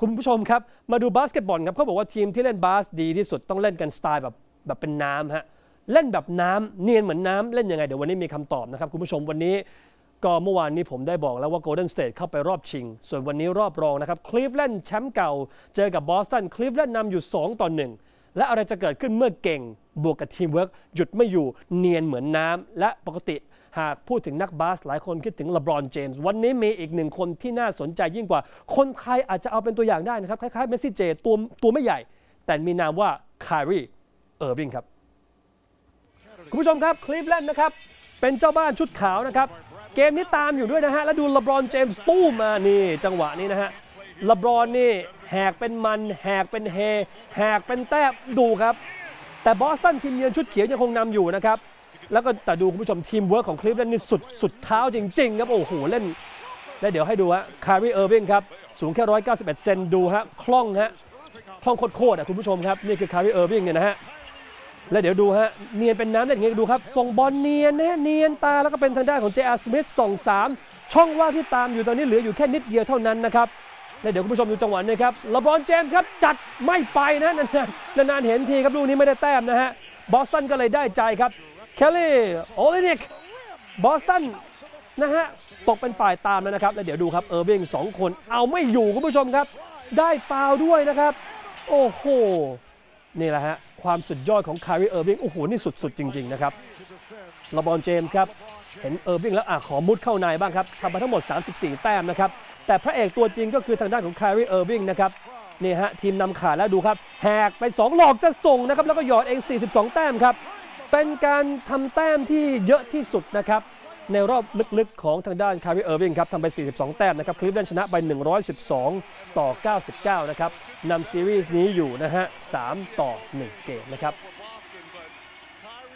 คุณผู้ชมครับ มาดูบาสเกตบอลครับเขาบอกว่าทีมที่เล่นบาสดีที่สุดต้องเล่นกันสไตล์แบบแบบเป็นน้ำฮะเล่นแบบน้ำเนียนเหมือนน้ำเล่นยังไง เดี๋ยววันนี้มีคำตอบนะครับ คุณผู้ชมวันนี้ก็เมื่อวานนี้ผมได้บอกแล้วว่าโกลเด้นสเตทเข้าไปรอบชิง ส่วนวันนี้รอบรองนะครับคลีฟแลนด์แชมป์เก่า เจอกับบอสตันคลีฟแลนด์นำอยู่ 2 ต่อ 1 และอะไรจะเกิดขึ้นเมื่อเก่งบวกกับทีมเวิร์กหยุดไม่อยู่เนียนเหมือนน้ำและปกติหากพูดถึงนักบาสหลายคนคิดถึงเลบรอนเจมส์วันนี้มีอีกหนึ่งคนที่น่าสนใจยิ่งกว่า คนไทยอาจจะเอาเป็นตัวอย่างได้นะครับ คล้ายๆเมสซี่เจตัวตัวไม่ใหญ่ แต่มีนามว่าคารีเออร์วิงครับ คุณผู้ชมครับคลีฟแลนด์นะครับ เป็นเจ้าบ้านชุดขาวนะครับ เกมนี้ตามอยู่ด้วยนะฮะ แล้วดูเลบรอนเจมส์ตู้มานี่จังหวะนี้นะฮะ ลบรอนนี่แหกเป็นมัน แหกเป็นเฮ แหกเป็นแต้มดูครับ แต่บอสตันทีมเยือนชุดเขียวยังคงนำอยู่นะครับ แล้วก็แต่ดูคุณผู้ชมทีมเวิร์กของคลิฟแลนด์นี่สุดสุดเท้าจริง ๆ ครับ โอ้โห เล่น แล้วเดี๋ยวให้ดูฮะคารีเออร์วิงครับ สูงแค่ 191 เซนดูฮะคล่องฮะคล่องโคตรๆอะคุณผู้ชมครับ นี่คือคารีเออร์วิงเนี่ยนะฮะแล้วเดี๋ยวดูฮะ เนียนเป็นน้ำเล่นอย่างงี้ดูครับ ส่งบอลเนียนนะเนียนตาแล้วก็เป็นทางด้านของเจอาร์สมิธส่งสามช่องว่างที่ตามอยู่ตอนนี้เหลืออยู่แค่นิดเดียวเท่านั้นนะครับ แล้วเดี๋ยวคุณผู้ชมดูจังหวะนี้ครับลาบอนเจมส์ครับจัดไม่ไปนะนานๆนานๆเห็นทีครับลูกนี้ไม่ได้แต้มนะฮะบอสตันก็เลยได้ใจครับเคลลี่โอลินิกบอสตันนะฮะตกเป็นฝ่ายตามแล้วนะครับ แล้วเดี๋ยวดูครับเออร์วิงสองคนเอาไม่อยู่คุณผู้ชมครับ ได้ฟาวด้วยนะครับ โอ้โห นี่แหละฮะความสุดยอดของคาริเออร์วิงโอ้โห นี่สุดๆ จริง ๆ นะครับลาบอนเจมส์ครับ เห็นเออร์วิงแล้วอะขอมุดเข้าในบ้างครับทำไปทั้งหมด 34 แต้มนะครับ แต่พระเอกตัวจริงก็คือทางด้านของคาริเออร์วิงนะครับนี่ฮะทีมนำขาดแล้วดูครับ แหกไป 2 หลอกจะส่งนะครับแล้วก็หยอดเอง 42 แต้มครับ เป็นการทำแต้มที่เยอะที่สุดนะครับในรอบลึกๆของทางด้านคาริเออร์วิงครับทำไป 42 แต้มนะครับคลิฟแลนชนะไป 112 ต่อ 99 นะครับนำซีรีส์นี้อยู่นะฮะ 3 ต่อ 1 เกมนะครับ